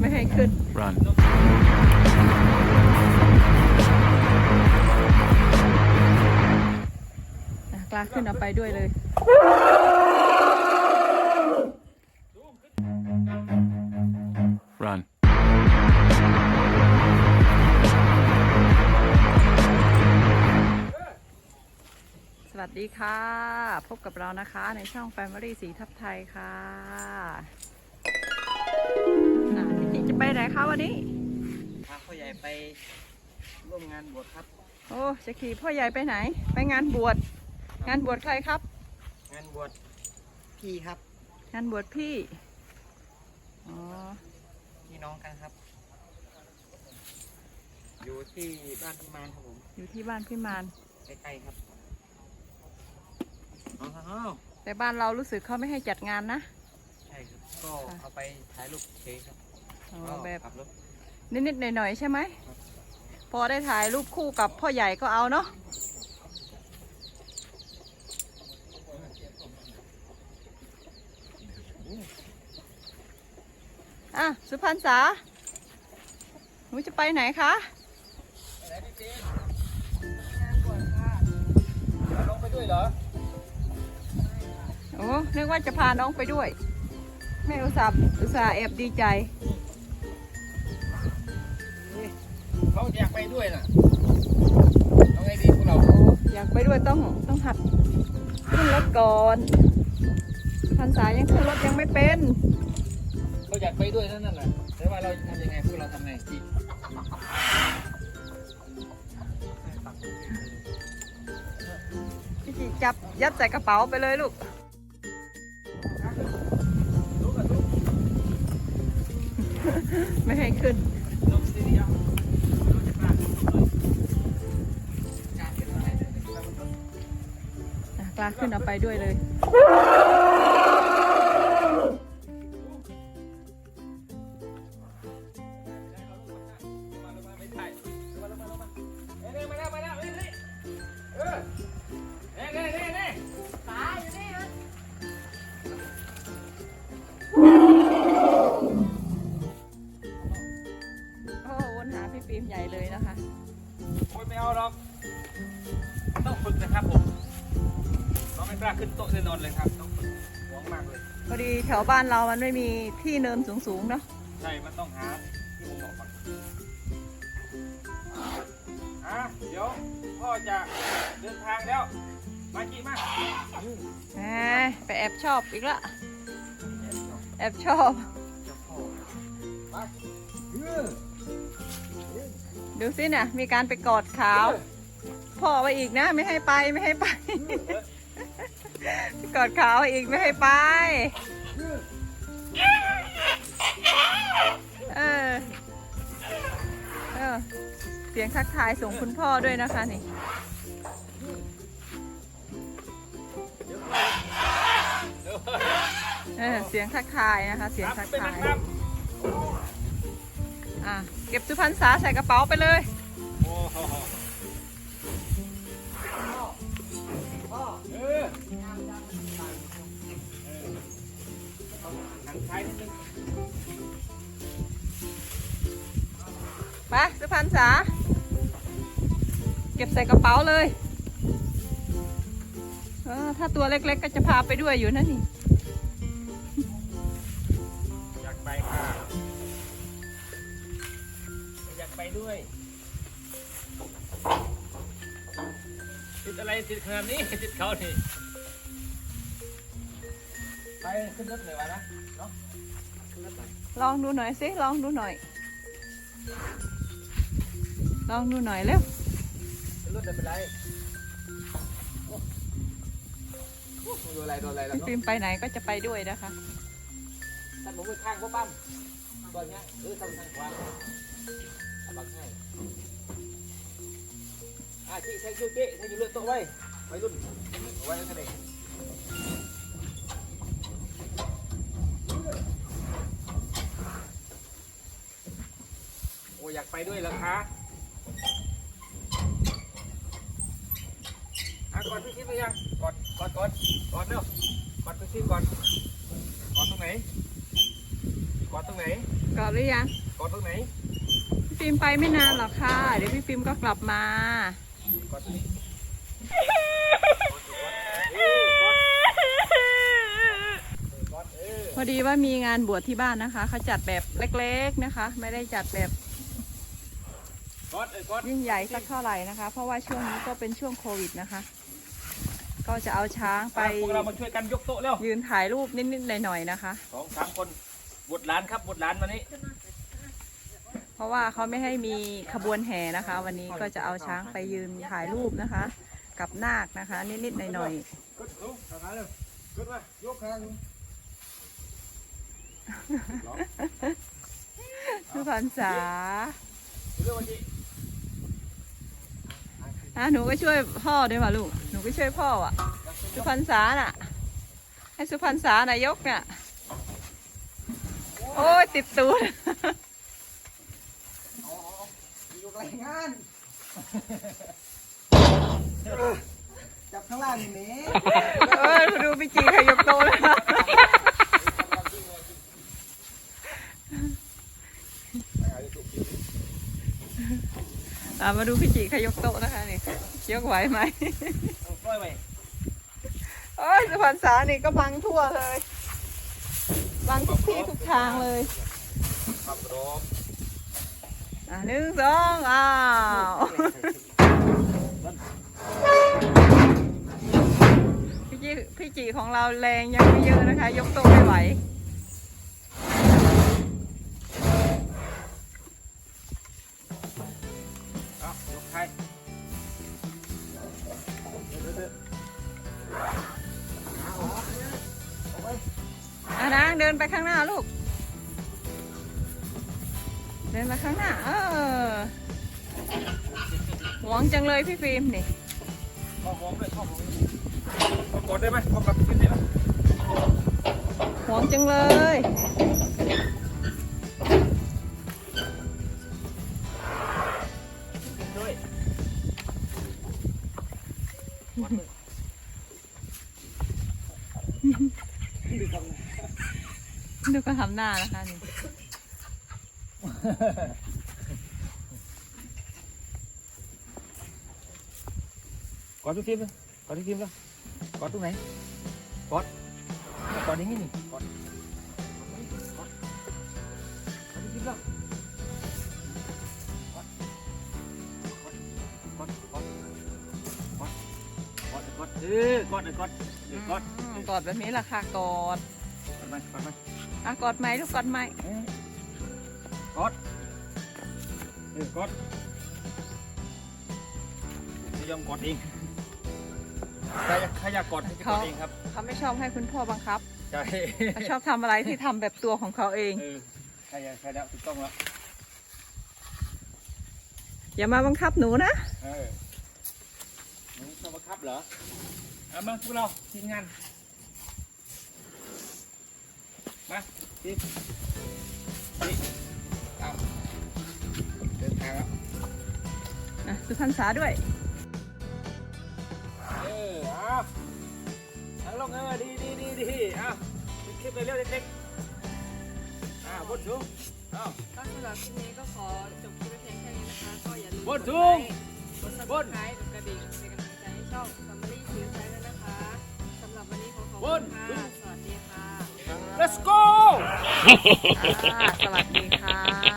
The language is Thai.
ไม่ให้ขึ้น Run. อะกล้าขึ้นเอาไปด้วยเลย Run. สวัสดีค่ะ พบกับเรานะคะในช่อง Family สีทับไทยค่ะอะพี่จิจะ ไปไหนคะวันนี้พาพ่อใหญ่ไปร่วมงานบวชครับ โอ้จะขี่พ่อใหญ่ไปไหน ไปงานบวช งานบวชใครครับ งานบวชพี่ครับ งานบวชพี่ อ๋อ พี่น้องกันครับ อยู่ที่บ้านพิมานครับผม อยู่ที่บ้านพี่มานใกล้ๆครับอ๋อแต่บ้านเรารู้สึกเขาไม่ให้จัดงานนะ ใช่ครับ ก็เอาไปถ่ายรูปเฉยครับ อ๋อก็แบบขับรถนิดๆหน่อยๆใช่ไหมครับพอได้ถ่ายรูปคู่กับพ่อใหญ่ก็เอาเนาะอะสุพรรณษาหนูจะไปไหนคะลงไปด้วยเหรอโอ้นึกว่าจะพาน้องไปด้วย แม่อุตส่าห์อุตส่าห์แอบดีใจ เขาอยากไปด้วยน่ะเอาไงดีพวกเราอยากไปด้วยต้องต้องหัดขึ้นรถก่อนพันษายังขึ้นรถยังไม่เป็นเขาอยากไปด้วยนั่นน่ะแต่ว่าเราทำยังไงพวกเราทำไงจีพี่จิจับยัดใส่กระเป๋าไปเลยลูกไม่ให้ขึ้น ลงซีเรียลาขึ้นเอาไปด้วยเลย ขึ้นโต๊ะแน่นอนเลยครับต้องฝึกหวงมากเลยพอดีแถวบ้านเรามันไม่มีที่เนินสูงๆเนาะใช่มันต้องหาที่ผมบอกก่อนอะเดี๋ยวพ่อจะเดินทางแล้ว มากี่มากแหมไปแอบชอบอีกละแอบชอบดูสิเนี่ยมีการไปกอดขาว พ่อไว้อีกนะ ไม่ให้ไปไม่ให้ไป กอดขาวอีกไม่ให้ไป เออ เออ เสียงทักทายส่งคุณพ่อด้วยนะคะนี่เออเสียงทักทายนะคะ เสียงครัทับกเป็นทานะยครับอะ เก็บสุพรรณษาใส่กระเป๋าไปเลย ไปสุพรรณษาเก็บใส่กระเป๋าเลยเออถ้าตัวเล็ก ๆ ก็จะพาไปด้วยอยู่นะนี่ อยากไปค่ะ อยากไปด้วย ติดอะไรติดขนาดนี้ ติดเขานี่ ไปขึ้นรถเลยวะนะเนาะขึ้นรถหน่อยลองดูหน่อยสิ ลองดูหน่อย ลองดูหน่อยเร็วขึ้นรถไม่เป็นไรโอ้โอ้โดนอะไรโดนอะไรแล้วพี่เนาะฟิล์มไปไหนก็จะไปด้วยนะคะท่านผมไปข้างพ่อปั้มก่อนเนี้ยหรือทำทางขวาเอาบังให้อะที่ใช้คิวเจ๊ใช้ยูเลือดโต๊ะไว้ไว้รุ่นเอาไว้นั่นเองโอ้อยากไปด้วยเหรอคะอะ กอดพี่ทิพย์หรือยังกอดกอดกอดกอดเร็วกอดพี่ทิพย์ก่อนกอดตรงไหนกอดตรงไหนกรอบหรือยังกอดตรงไหนพี่ฟิล์มไปไม่นานหรอกค่ะ เดี๋ยวพี่ฟิล์มก็กลับมากอดตรงนี้พอดีว่ามีงานบวชที่บ้านนะคะเขาจัดแบบเล็ก ๆนะคะ ไม่ได้จัดแบบกอดเออกอดยิ่งใหญ่สักเท่าไหร่นะคะ เพราะว่าช่วงนี้ก็เป็นช่วงโควิดนะคะ ก็จะเอาช้างไป พวกเรามาช่วยกันยกโต๊ะเร็วยืนถ่ายรูปนิดๆหน่อยๆนะคะ สองสามคนบวชหลานครับบวชหลานวันนี้เพราะว่าเขาไม่ให้มีขบวนแห่นะคะ วันนี้ก็จะเอาช้างไปยืนถ่ายรูปนะคะ กับนาคนะคะ นิดๆหน่อยกดลูกทำงานเร็วกดมายกข้างๆทุกพันษาเรื่องวันนี้ อะหนูก็ช่วยพ่อด้วยว่ะลูก หนูก็ช่วยพ่ออะ สุพรรณษาน่ะ ให้สุพรรณษานายกเนี่ยโอ้ยติดตูดยกรายงาน จับข้างล่างนี่แหม่เออดูพี่จีขยกโตะเลย อะมาดูพี่จีขยกโต๊ะนะคะนี่ยกไหวไหมเอาปล่อยไปโอ้ยสุพรรณษานี่ก็บังทั่วเลยบังทุกที่ทุกทางเลยครับรบอะหนึ่งสองอ้าวพี่จีพี่จีของเราแรงยังไม่เยอะนะคะ ยกโต๊ะไม่ไหว เดินไปข้างหน้าลูก เดินมาข้างหน้า เออหวงจังเลยพี่ฟิล์มนี่ข้อมองด้วยข้อมองด้วยเอากดได้ไหมข้อกับขึ้นได้ไหมหวงจังเลยขึ้นด้วย ดูก็ทำหน้านะคะนี่กอดทุกทีมเลยกอดทุกทีมเลยกอดตรงไหนกอดกอดอย่างนี้นี่กอดกอดกอดทุกทีมเลยกอดกอดกอดกอดกอดกอดเออกอดเออกอดเออกอดอืมกอดแบบนี้ล่ะค่ะกอด กอดไปกอดไปอะกอดไหมลูกกอดไหมเออกอดเออกอดไม่ยอมกอดเองใครใครอยากกอดให้จะกอดเองครับเขาไม่ชอบให้คุณพ่อบังคับใช่เขาชอบทำอะไรที่ทำแบบตัวของเขาเอง เออใครอยากใครแล้วถูกต้องแล้วอย่ามาบังคับหนูนะเออหนูชอบบังคับเหรอเอามาพวกเราทีมงาน มาทีมทีมเอาเดินทางแล้วอะสุพรรณษาด้วย เออเอาทางลงเออดีดีดีดีเอาเป็นคลิปไปเร็วเด็กๆอ่าบนสูงเอาก็สำหรับคลิปนี้ก็ขอจบคลิปเพียงแค่นี้นะคะ ก็อย่าลืมบนสูงกดบน subscribe กดกระดิ่งเป็นกำลังใจให้ช่อง Summary ชิวใช้ด้วยนะคะสำหรับ วันนี้ขอขอบบคุนณค่ะ สวัสดีค่ะ let's go อ่าสวัสดีค่ะ